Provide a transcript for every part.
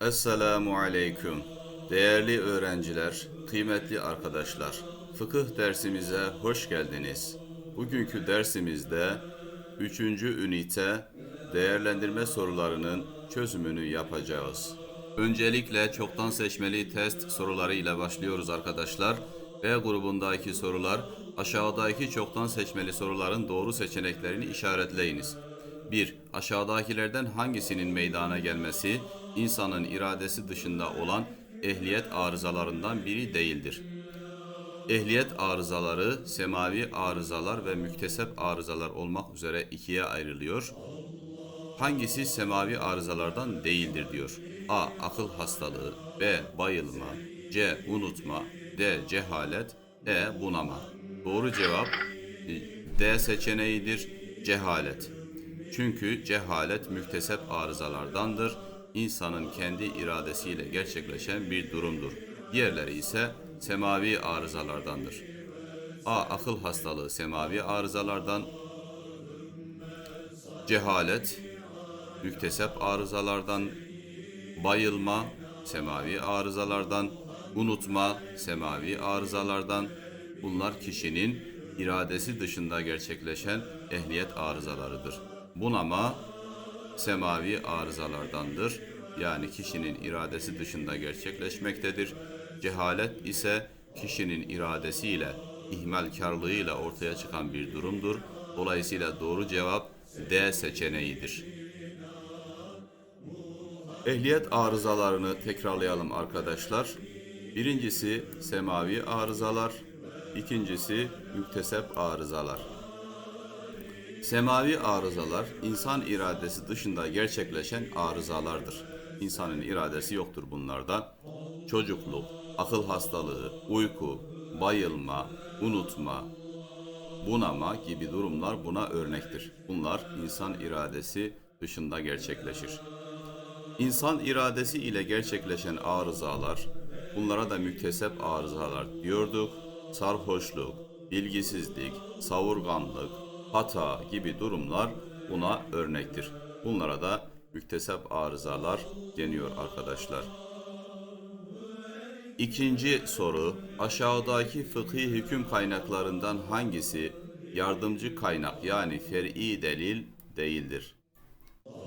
Esselamu Aleyküm. Değerli öğrenciler, kıymetli arkadaşlar. Fıkıh dersimize hoş geldiniz. Bugünkü dersimizde 3. ünite değerlendirme sorularının çözümünü yapacağız. Öncelikle çoktan seçmeli test soruları ile başlıyoruz arkadaşlar. B grubundaki sorular aşağıdaki çoktan seçmeli soruların doğru seçeneklerini işaretleyiniz. 1. Aşağıdakilerden hangisinin meydana gelmesi insanın iradesi dışında olan ehliyet arızalarından biri değildir? Ehliyet arızaları, semavi arızalar ve müktesep arızalar olmak üzere ikiye ayrılıyor. Hangisi semavi arızalardan değildir diyor. A. Akıl hastalığı B. Bayılma C. Unutma D. Cehalet E. Bunama Doğru cevap e, D seçeneğidir. Cehalet. Çünkü cehalet müktesep arızalardandır. İnsanın kendi iradesiyle gerçekleşen bir durumdur. Diğerleri ise semavi arızalardandır. A. Akıl hastalığı semavi arızalardan. Cehalet müktesep arızalardan. Bayılma semavi arızalardan. Unutma semavi arızalardan. Bunlar kişinin iradesi dışında gerçekleşen ehliyet arızalarıdır. Bunama semavi arızalardandır. Yani kişinin iradesi dışında gerçekleşmektedir. Cehalet ise kişinin iradesiyle, ihmalkarlığıyla ortaya çıkan bir durumdur. Dolayısıyla doğru cevap D seçeneğidir. Ehliyet arızalarını tekrarlayalım arkadaşlar. Birincisi semavi arızalar, ikincisi müktesep arızalar. Semavi arızalar insan iradesi dışında gerçekleşen arızalardır. İnsanın iradesi yoktur bunlarda. Çocukluk, akıl hastalığı, uyku, bayılma, unutma, bunama gibi durumlar buna örnektir. Bunlar insan iradesi dışında gerçekleşir. İnsan iradesi ile gerçekleşen arızalar, bunlara da müktesep arızalar diyorduk. Sarhoşluk, bilgisizlik, savurganlık, hata gibi durumlar buna örnektir. Bunlara da müktesep arızalar deniyor arkadaşlar. İkinci soru, aşağıdaki fıkhi hüküm kaynaklarından hangisi yardımcı kaynak yani fer'i delil değildir?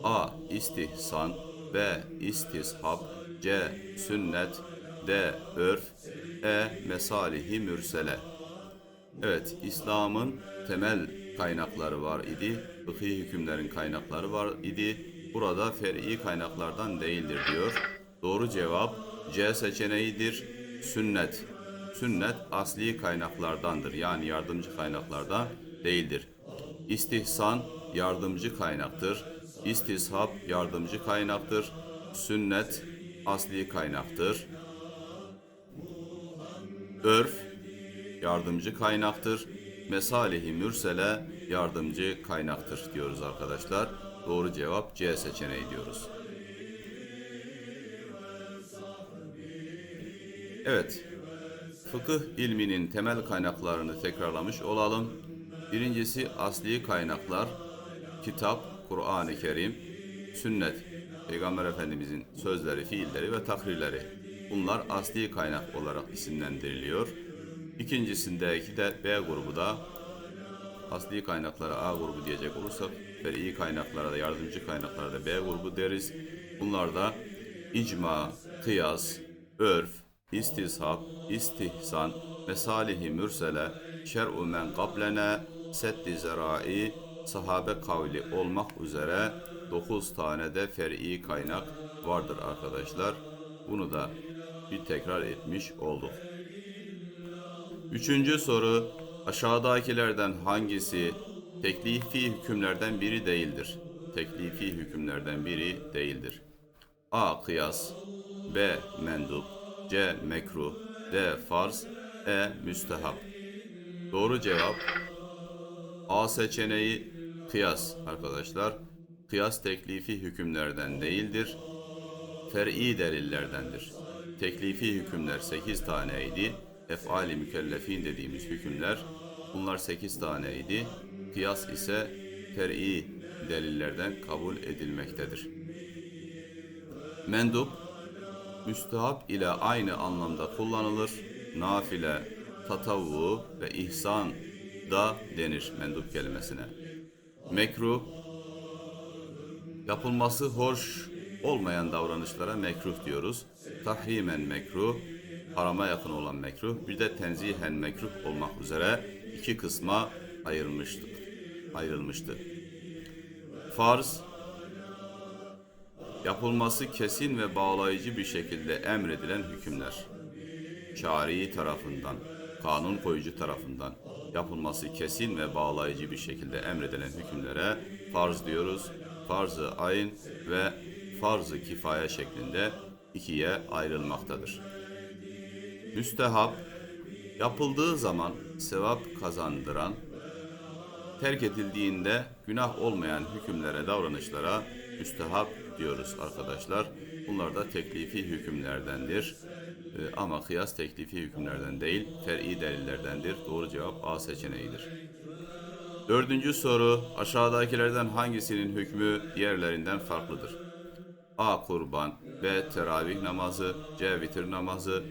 A. İstihsan B. İstishab C. Sünnet D. Örf E. Mesalihi mürsele Evet, İslam'ın temel kaynakları var idi. Fıkhi hükümlerin kaynakları var idi. Burada fer'i kaynaklardan değildir diyor. Doğru cevap C seçeneğidir. Sünnet. Sünnet asli kaynaklardandır. Yani yardımcı kaynaklardan değildir. İstihsan yardımcı kaynaktır. İstishab yardımcı kaynaktır. Sünnet asli kaynaktır. Örf yardımcı kaynaktır. Mesalihi mürsele yardımcı kaynaktır diyoruz arkadaşlar. Doğru cevap C seçeneği diyoruz. Evet. Fıkıh ilminin temel kaynaklarını tekrarlamış olalım. Birincisi asli kaynaklar, kitap, Kur'an-ı Kerim, sünnet, Peygamber Efendimizin sözleri, fiilleri ve takrirleri. Bunlar asli kaynak olarak isimlendiriliyor. İkincisindeki de B grubu da asli kaynaklara A grubu diyecek olursak fer'i kaynaklara da yardımcı kaynaklara da B grubu deriz. Bunlar da icma, kıyas, örf, istishab, istihsan, mesalihi mürsele, şer'u men qablene, seddi zerai, sahabe kavli olmak üzere 9 tane de fer'i kaynak vardır arkadaşlar. Bunu da bir tekrar etmiş olduk. Üçüncü soru aşağıdakilerden hangisi teklifi hükümlerden biri değildir? Teklifi hükümlerden biri değildir. A. Kıyas B. Mendup C. Mekruh D. Farz E. Müstehap Doğru cevap A seçeneği kıyas arkadaşlar. Kıyas teklifi hükümlerden değildir. Fer'i delillerdendir. Teklifi hükümler 8 taneydi. Efali mükellefin dediğimiz hükümler bunlar 8 taneydi. Kıyas ise fer'i delillerden kabul edilmektedir. Mendup müstehap ile aynı anlamda kullanılır. Nafile, tatavvu ve ihsan da denir mendup kelimesine. Mekruh, yapılması hoş olmayan davranışlara mekruh diyoruz. Tahrimen mekruh, harama yakın olan mekruh, bir de tenzihen mekruh olmak üzere iki kısma ayırmıştık. Ayrılmıştı. Farz, yapılması kesin ve bağlayıcı bir şekilde emredilen hükümler. Şari tarafından, kanun koyucu tarafından yapılması kesin ve bağlayıcı bir şekilde emredilen hükümlere farz diyoruz. Farz-ı ve farz-ı kifaya şeklinde ikiye ayrılmaktadır. Müstehap, yapıldığı zaman sevap kazandıran, terk edildiğinde günah olmayan hükümlere, davranışlara müstehap diyoruz arkadaşlar. Bunlar da teklifi hükümlerdendir. Ee, ama kıyas teklifi hükümlerden değil, fer'i delillerdendir. Doğru cevap A seçeneğidir. Dördüncü soru, aşağıdakilerden hangisinin hükmü diğerlerinden farklıdır? A. Kurban B. Teravih namazı C. Vitir namazı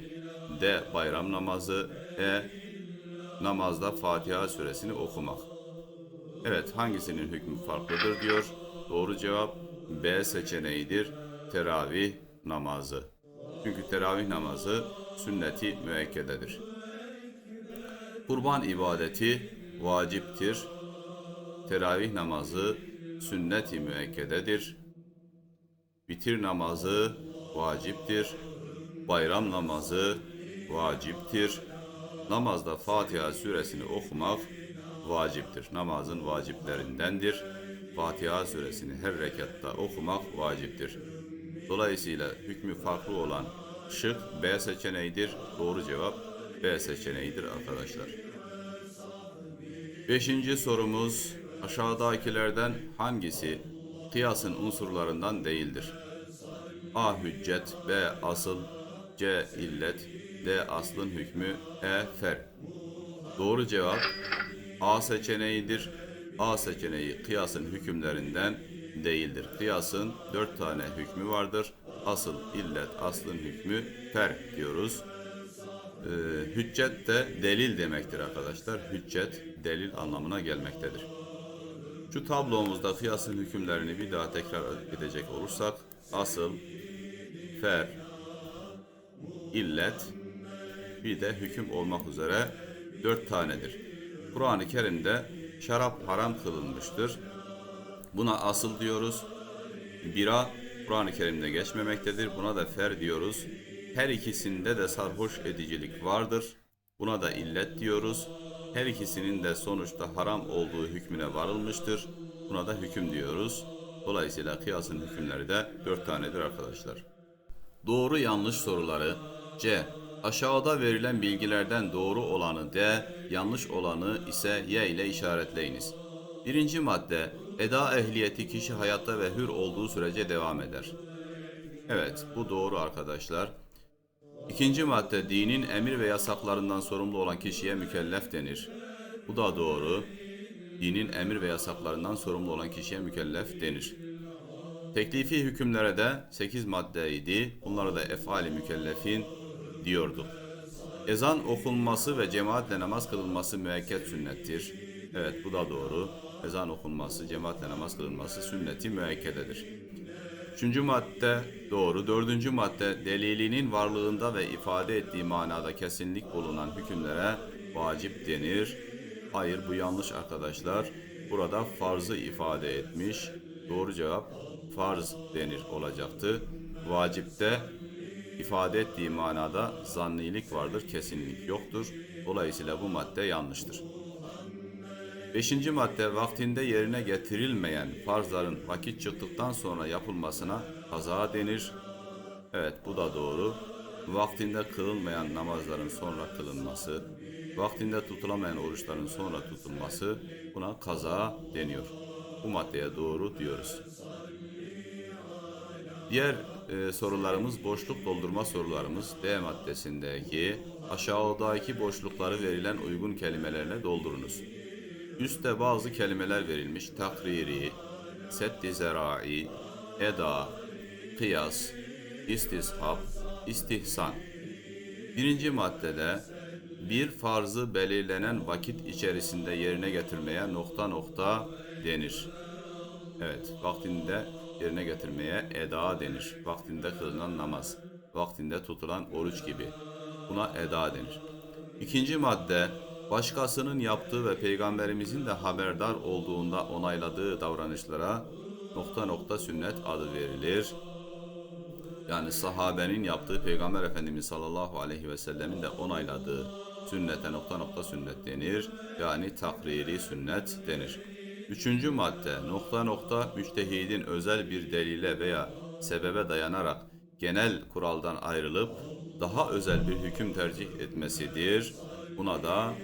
D. Bayram namazı E. Namazda Fatiha suresini okumak. Evet, hangisinin hükmü farklıdır diyor. Doğru cevap B seçeneğidir. Teravih namazı. Çünkü teravih namazı sünneti müekkededir. Kurban ibadeti vaciptir. Teravih namazı sünnet-i müekkededir. Vitir namazı vaciptir. Bayram namazı vaciptir. Namazda Fatiha suresini okumak vaciptir. Namazın vaciplerindendir. Fatiha suresini her rekatta okumak vaciptir. Dolayısıyla hükmü farklı olan şık B seçeneğidir. Doğru cevap B seçeneğidir arkadaşlar. Beşinci sorumuz aşağıdakilerden hangisi kıyasın unsurlarından değildir? A. Hüccet B. Asıl C. illet D. Aslın hükmü E. Fer Doğru cevap A seçeneğidir. A seçeneği kıyasın hükümlerinden değildir. Kıyasın dört tane hükmü vardır. Asıl, illet, aslın hükmü fer diyoruz. Ee, hüccet de delil demektir arkadaşlar. Hüccet delil anlamına gelmektedir. Şu tablomuzda kıyasın hükümlerini bir daha tekrar edecek olursak asıl, fer, illet, bir de hüküm olmak üzere dört tanedir. Kur'an-ı Kerim'de şarap haram kılınmıştır. Buna asıl diyoruz. Bira Kur'an-ı Kerim'de geçmemektedir. Buna da fer diyoruz. Her ikisinde de sarhoş edicilik vardır. Buna da illet diyoruz. Her ikisinin de sonuçta haram olduğu hükmüne varılmıştır. Buna da hüküm diyoruz. Dolayısıyla kıyasın hükümleri de dört tanedir arkadaşlar. Doğru yanlış soruları C. Aşağıda verilen bilgilerden doğru olanı D, yanlış olanı ise Y ile işaretleyiniz. Birinci madde, eda ehliyeti kişi hayatta ve hür olduğu sürece devam eder. Evet, bu doğru arkadaşlar. İkinci madde, dinin emir ve yasaklarından sorumlu olan kişiye mükellef denir. Bu da doğru. Dinin emir ve yasaklarından sorumlu olan kişiye mükellef denir. Teklifi hükümlere de 8 maddeydi. Bunlara da efali mükellefin diyorduk. Ezan okunması ve cemaatle namaz kılınması müekket sünnettir. Evet bu da doğru. Ezan okunması, cemaatle namaz kılınması sünneti müekkededir. Üçüncü madde doğru. Dördüncü madde delilinin varlığında ve ifade ettiği manada kesinlik bulunan hükümlere vacip denir. Hayır bu yanlış arkadaşlar. Burada farzı ifade etmiş. Doğru cevap farz denir olacaktı. Vacipte ifade ettiği manada zannilik vardır, kesinlik yoktur. Dolayısıyla bu madde yanlıştır. Beşinci madde vaktinde yerine getirilmeyen farzların vakit çıktıktan sonra yapılmasına kaza denir. Evet bu da doğru. Vaktinde kılınmayan namazların sonra kılınması, vaktinde tutulamayan oruçların sonra tutulması buna kaza deniyor. Bu maddeye doğru diyoruz. Diğer e, sorularımız boşluk doldurma sorularımız D maddesindeki aşağıdaki boşlukları verilen uygun kelimelerle doldurunuz. Üstte bazı kelimeler verilmiş. Takriri, seddi zerai, eda, kıyas, istishab, istihsan. Birinci maddede bir farzı belirlenen vakit içerisinde yerine getirmeye nokta nokta denir. Evet, vaktinde yerine getirmeye eda denir. Vaktinde kılınan namaz, vaktinde tutulan oruç gibi. Buna eda denir. İkinci madde, başkasının yaptığı ve peygamberimizin de haberdar olduğunda onayladığı davranışlara nokta nokta sünnet adı verilir. Yani sahabenin yaptığı Peygamber Efendimiz sallallahu aleyhi ve sellemin de onayladığı sünnete nokta nokta sünnet denir. Yani takriri sünnet denir. Üçüncü madde nokta nokta müçtehidin özel bir delile veya sebebe dayanarak genel kuraldan ayrılıp daha özel bir hüküm tercih etmesidir. Buna da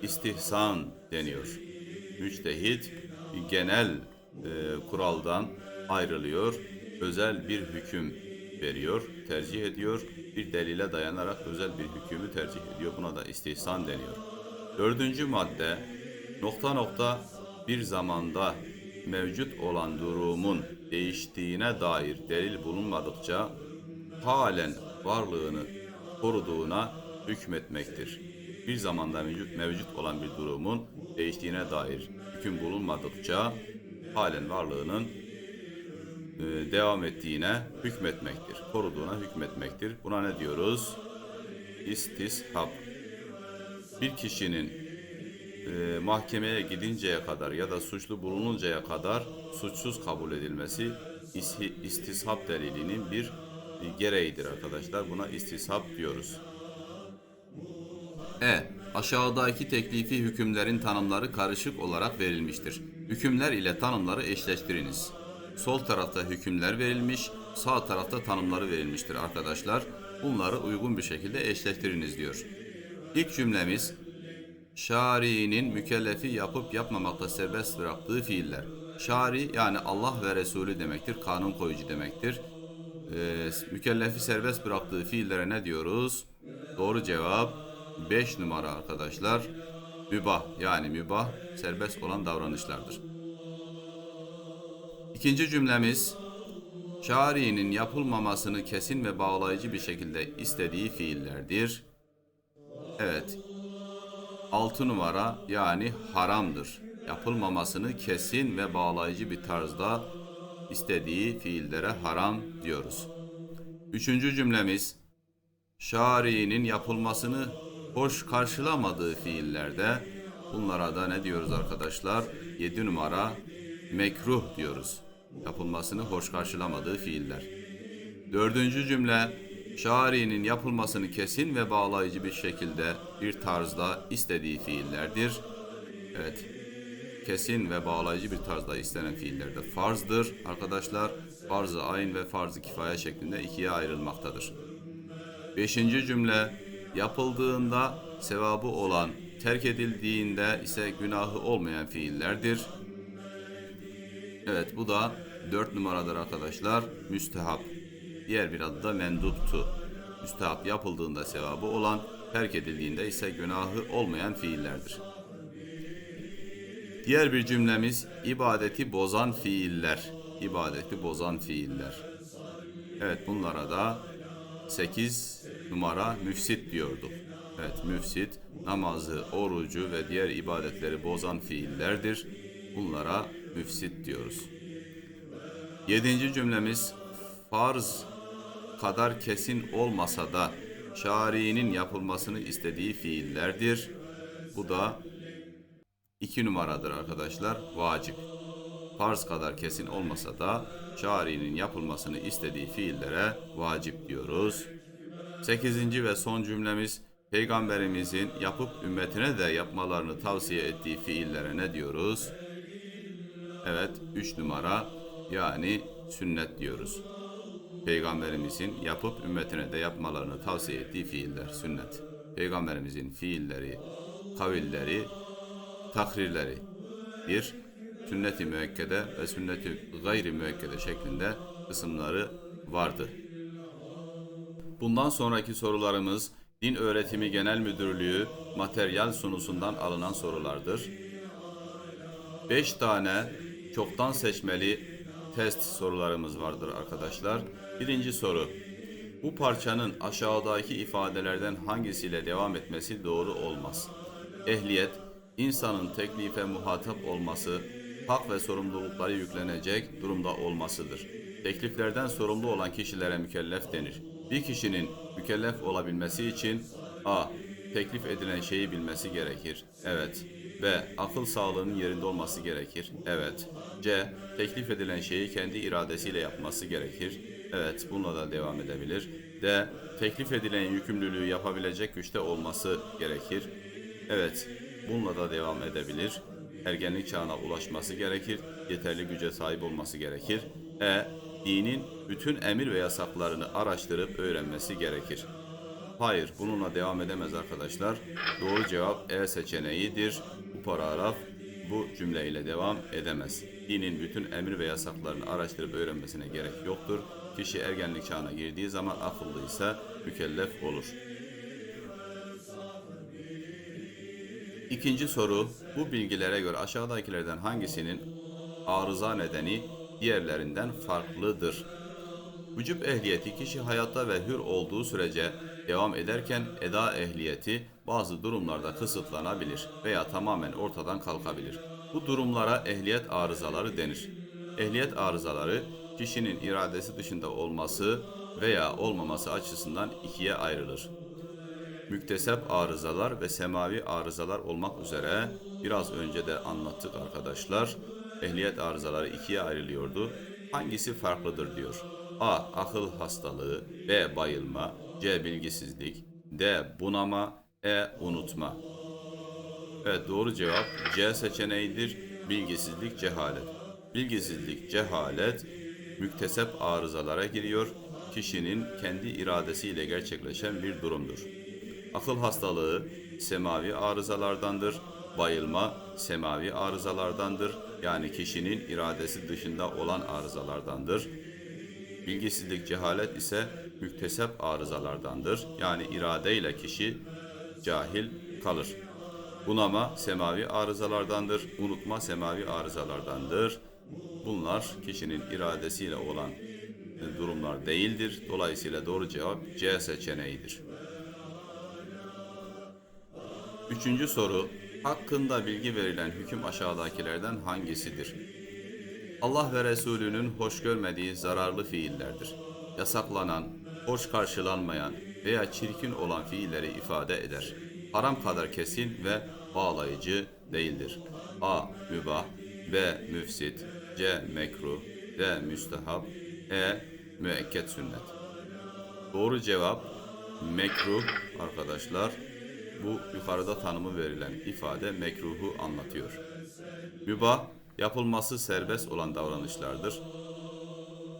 istihsan deniyor. Müçtehit genel e, kuraldan ayrılıyor, özel bir hüküm veriyor, tercih ediyor, bir delile dayanarak özel bir hükümü tercih ediyor. Buna da istihsan deniyor. Dördüncü madde, nokta nokta bir zamanda mevcut olan durumun değiştiğine dair delil bulunmadıkça halen varlığını koruduğuna hükmetmektir. Bir zamanda mevcut, mevcut olan bir durumun değiştiğine dair hüküm bulunmadıkça halen varlığının e, devam ettiğine hükmetmektir. Koruduğuna hükmetmektir. Buna ne diyoruz? İstishab. Bir kişinin e, mahkemeye gidinceye kadar ya da suçlu bulununcaya kadar suçsuz kabul edilmesi istishab delilinin bir gereğidir arkadaşlar. Buna istishab diyoruz. E. Aşağıdaki teklifi hükümlerin tanımları karışık olarak verilmiştir. Hükümler ile tanımları eşleştiriniz. Sol tarafta hükümler verilmiş, sağ tarafta tanımları verilmiştir arkadaşlar. Bunları uygun bir şekilde eşleştiriniz diyor. İlk cümlemiz Şari'nin mükellefi yapıp yapmamakta serbest bıraktığı fiiller. Şari yani Allah ve Resulü demektir, kanun koyucu demektir. Ee, mükellefi serbest bıraktığı fiillere ne diyoruz? Doğru cevap 5 numara arkadaşlar. Mübah yani mübah serbest olan davranışlardır. İkinci cümlemiz Şari'nin yapılmamasını kesin ve bağlayıcı bir şekilde istediği fiillerdir. Evet, 6 numara yani haramdır. Yapılmamasını kesin ve bağlayıcı bir tarzda istediği fiillere haram diyoruz. Üçüncü cümlemiz şari'nin yapılmasını hoş karşılamadığı fiillerde bunlara da ne diyoruz arkadaşlar? 7 numara mekruh diyoruz. Yapılmasını hoş karşılamadığı fiiller. Dördüncü cümle şari'nin yapılmasını kesin ve bağlayıcı bir şekilde bir tarzda istediği fiillerdir. Evet. Kesin ve bağlayıcı bir tarzda istenen fiiller de farzdır. Arkadaşlar farz-ı ayn ve farz-ı kifaya şeklinde ikiye ayrılmaktadır. Beşinci cümle yapıldığında sevabı olan, terk edildiğinde ise günahı olmayan fiillerdir. Evet bu da dört numaradır arkadaşlar. Müstehap. Diğer bir adı da menduptu. Müstehap yapıldığında sevabı olan, terk edildiğinde ise günahı olmayan fiillerdir. Diğer bir cümlemiz ibadeti bozan fiiller. İbadeti bozan fiiller. Evet bunlara da 8 numara müfsit diyorduk. Evet müfsit namazı, orucu ve diğer ibadetleri bozan fiillerdir. Bunlara müfsit diyoruz. Yedinci cümlemiz farz kadar kesin olmasa da şari'nin yapılmasını istediği fiillerdir. Bu da iki numaradır arkadaşlar. Vacip. Farz kadar kesin olmasa da şari'nin yapılmasını istediği fiillere vacip diyoruz. Sekizinci ve son cümlemiz Peygamberimizin yapıp ümmetine de yapmalarını tavsiye ettiği fiillere ne diyoruz? Evet, üç numara yani sünnet diyoruz. Peygamberimizin yapıp ümmetine de yapmalarını tavsiye ettiği fiiller sünnet. Peygamberimizin fiilleri, kavilleri, takrirleri bir sünnet-i müekkede ve sünnet-i gayri müekkede şeklinde kısımları vardı. Bundan sonraki sorularımız Din Öğretimi Genel Müdürlüğü materyal sunusundan alınan sorulardır. 5 tane çoktan seçmeli test sorularımız vardır arkadaşlar. Birinci soru. Bu parçanın aşağıdaki ifadelerden hangisiyle devam etmesi doğru olmaz? Ehliyet, insanın teklife muhatap olması, hak ve sorumlulukları yüklenecek durumda olmasıdır. Tekliflerden sorumlu olan kişilere mükellef denir. Bir kişinin mükellef olabilmesi için a. Teklif edilen şeyi bilmesi gerekir. Evet. B. Akıl sağlığının yerinde olması gerekir. Evet. C. Teklif edilen şeyi kendi iradesiyle yapması gerekir. Evet, bununla da devam edebilir. D. Teklif edilen yükümlülüğü yapabilecek güçte olması gerekir. Evet, bununla da devam edebilir. Ergenlik çağına ulaşması gerekir. Yeterli güce sahip olması gerekir. E. Dinin bütün emir ve yasaklarını araştırıp öğrenmesi gerekir. Hayır, bununla devam edemez arkadaşlar. Doğru cevap E seçeneğidir. Bu paragraf bu cümleyle devam edemez. Dinin bütün emir ve yasaklarını araştırıp öğrenmesine gerek yoktur. Kişi ergenlik çağına girdiği zaman akıllıysa mükellef olur. İkinci soru, bu bilgilere göre aşağıdakilerden hangisinin arıza nedeni diğerlerinden farklıdır? Vücub ehliyeti kişi hayatta ve hür olduğu sürece devam ederken eda ehliyeti bazı durumlarda kısıtlanabilir veya tamamen ortadan kalkabilir. Bu durumlara ehliyet arızaları denir. Ehliyet arızaları kişinin iradesi dışında olması veya olmaması açısından ikiye ayrılır. Müktesep arızalar ve semavi arızalar olmak üzere biraz önce de anlattık arkadaşlar. Ehliyet arızaları ikiye ayrılıyordu. Hangisi farklıdır diyor. A. Akıl hastalığı B. Bayılma C. Bilgisizlik D. Bunama E. Unutma Evet doğru cevap C seçeneğidir. Bilgisizlik, cehalet. Bilgisizlik, cehalet müktesep arızalara giriyor. Kişinin kendi iradesiyle gerçekleşen bir durumdur. Akıl hastalığı semavi arızalardandır. Bayılma semavi arızalardandır. Yani kişinin iradesi dışında olan arızalardandır. Bilgisizlik, cehalet ise müktesep arızalardandır. Yani iradeyle kişi cahil kalır. Bunama semavi arızalardandır. Unutma semavi arızalardandır. Bunlar kişinin iradesiyle olan durumlar değildir. Dolayısıyla doğru cevap C seçeneğidir. Üçüncü soru. Hakkında bilgi verilen hüküm aşağıdakilerden hangisidir? Allah ve Resulünün hoş görmediği zararlı fiillerdir. Yasaklanan, hoş karşılanmayan veya çirkin olan fiilleri ifade eder. Haram kadar kesin ve bağlayıcı değildir. A. Mübah B. Müfsit C. Mekruh D. Müstehab E. Müekket sünnet Doğru cevap mekruh arkadaşlar. Bu yukarıda tanımı verilen ifade mekruhu anlatıyor. Mübah yapılması serbest olan davranışlardır.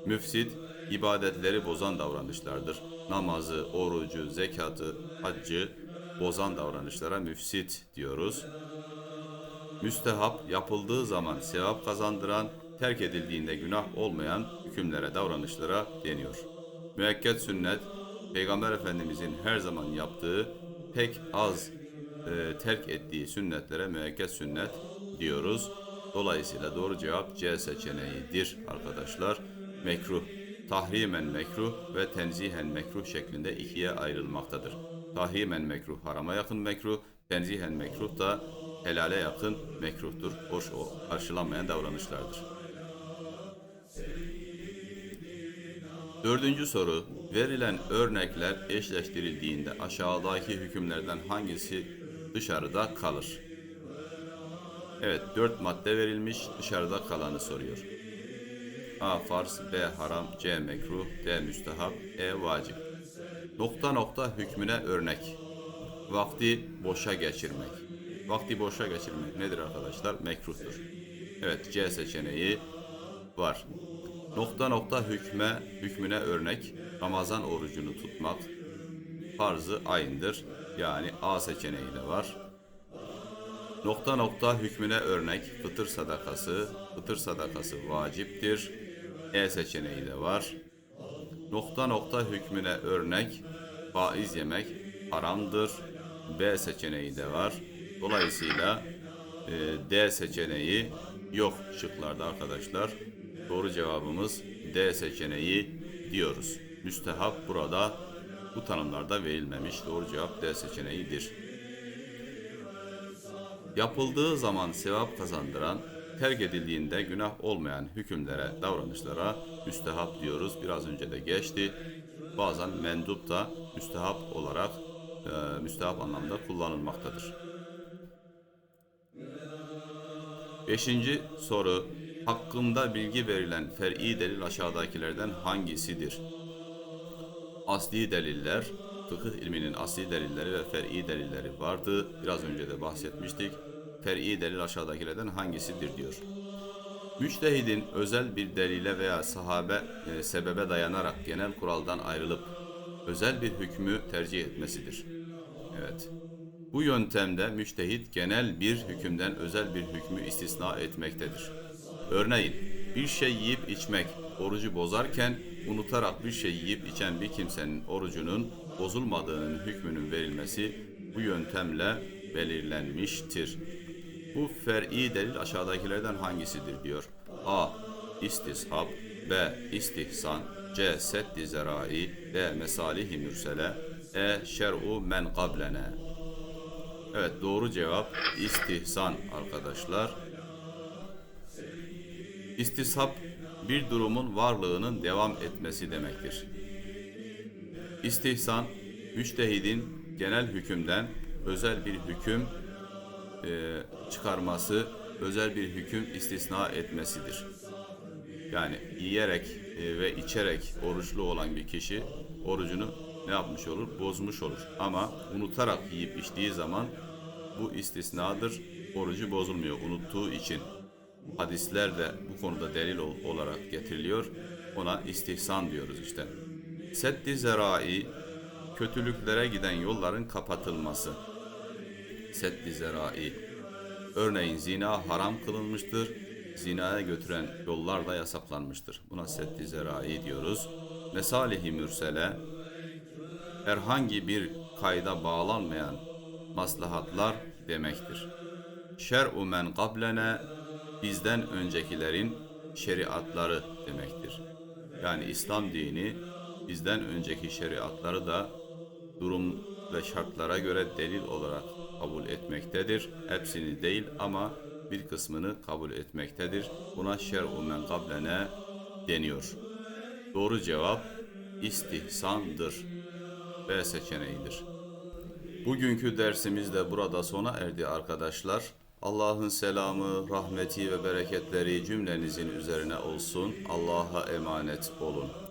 Müfsit ibadetleri bozan davranışlardır. Namazı, orucu, zekatı, haccı bozan davranışlara müfsit diyoruz. Müstehap yapıldığı zaman sevap kazandıran, terk edildiğinde günah olmayan hükümlere, davranışlara deniyor. Müekket sünnet, Peygamber Efendimizin her zaman yaptığı pek az e, terk ettiği sünnetlere müekket sünnet diyoruz. Dolayısıyla doğru cevap C seçeneğidir arkadaşlar. Mekruh, tahrimen mekruh ve tenzihen mekruh şeklinde ikiye ayrılmaktadır. Tahrimen mekruh harama yakın mekruh, tenzihen mekruh da helale yakın mekruhtur. Hoş o karşılanmayan davranışlardır. Dördüncü soru. Verilen örnekler eşleştirildiğinde aşağıdaki hükümlerden hangisi dışarıda kalır? Evet, dört madde verilmiş, dışarıda kalanı soruyor. A. Farz, B. Haram, C. Mekruh, D. Müstehap, E. Vacip. Nokta nokta hükmüne örnek. Vakti boşa geçirmek. Vakti boşa geçirmek nedir arkadaşlar? Mekruhtur. Evet, C seçeneği var. Nokta nokta hükme, hükmüne örnek Ramazan orucunu tutmak farzı aynıdır. Yani A seçeneği de var. Nokta nokta hükmüne örnek fıtır sadakası, fıtır sadakası vaciptir. E seçeneği de var. Nokta nokta hükmüne örnek faiz yemek haramdır. B seçeneği de var. Dolayısıyla e, D seçeneği yok şıklarda arkadaşlar. Doğru cevabımız D seçeneği diyoruz. Müstehap burada bu tanımlarda verilmemiş. Doğru cevap D seçeneğidir. Yapıldığı zaman sevap kazandıran, terk edildiğinde günah olmayan hükümlere, davranışlara müstehap diyoruz. Biraz önce de geçti. Bazen mendup da müstehap olarak e, müstehap anlamda kullanılmaktadır. Beşinci soru. Hakkında bilgi verilen fer'i delil aşağıdakilerden hangisidir? Asli deliller, fıkıh ilminin asli delilleri ve fer'i delilleri vardı. Biraz önce de bahsetmiştik. Fer'i delil aşağıdakilerden hangisidir diyor. Müçtehidin özel bir delile veya sahabe e, sebebe dayanarak genel kuraldan ayrılıp özel bir hükmü tercih etmesidir. Evet. Bu yöntemde müçtehit genel bir hükümden özel bir hükmü istisna etmektedir. Örneğin bir şey yiyip içmek orucu bozarken unutarak bir şey yiyip içen bir kimsenin orucunun bozulmadığının hükmünün verilmesi bu yöntemle belirlenmiştir. Bu fer'i delil aşağıdakilerden hangisidir diyor. A. İstishab B. İstihsan C. Seddi zerai D. Mesalihi mürsele E. Şer'u men qablene Evet doğru cevap istihsan arkadaşlar. İstishab bir durumun varlığının devam etmesi demektir. İstihsan, müçtehidin genel hükümden özel bir hüküm e, çıkarması, özel bir hüküm istisna etmesidir. Yani yiyerek e, ve içerek oruçlu olan bir kişi orucunu ne yapmış olur? Bozmuş olur. Ama unutarak yiyip içtiği zaman bu istisnadır. Orucu bozulmuyor unuttuğu için. Hadisler de bu konuda delil ol- olarak getiriliyor. Ona istihsan diyoruz işte. Seddi zerai, kötülüklere giden yolların kapatılması. Seddi zerai. Örneğin zina haram kılınmıştır. Zinaya götüren yollar da yasaklanmıştır. Buna seddi zerai diyoruz. Mesalihi mürsele, herhangi bir kayda bağlanmayan maslahatlar demektir. Şer'u men qablene bizden öncekilerin şeriatları demektir. Yani İslam dini bizden önceki şeriatları da durum ve şartlara göre delil olarak kabul etmektedir. Hepsini değil ama bir kısmını kabul etmektedir. Buna şer'u men qablene deniyor. Doğru cevap istihsandır. B seçeneğidir. Bugünkü dersimiz de burada sona erdi arkadaşlar. Allah'ın selamı, rahmeti ve bereketleri cümlenizin üzerine olsun. Allah'a emanet olun.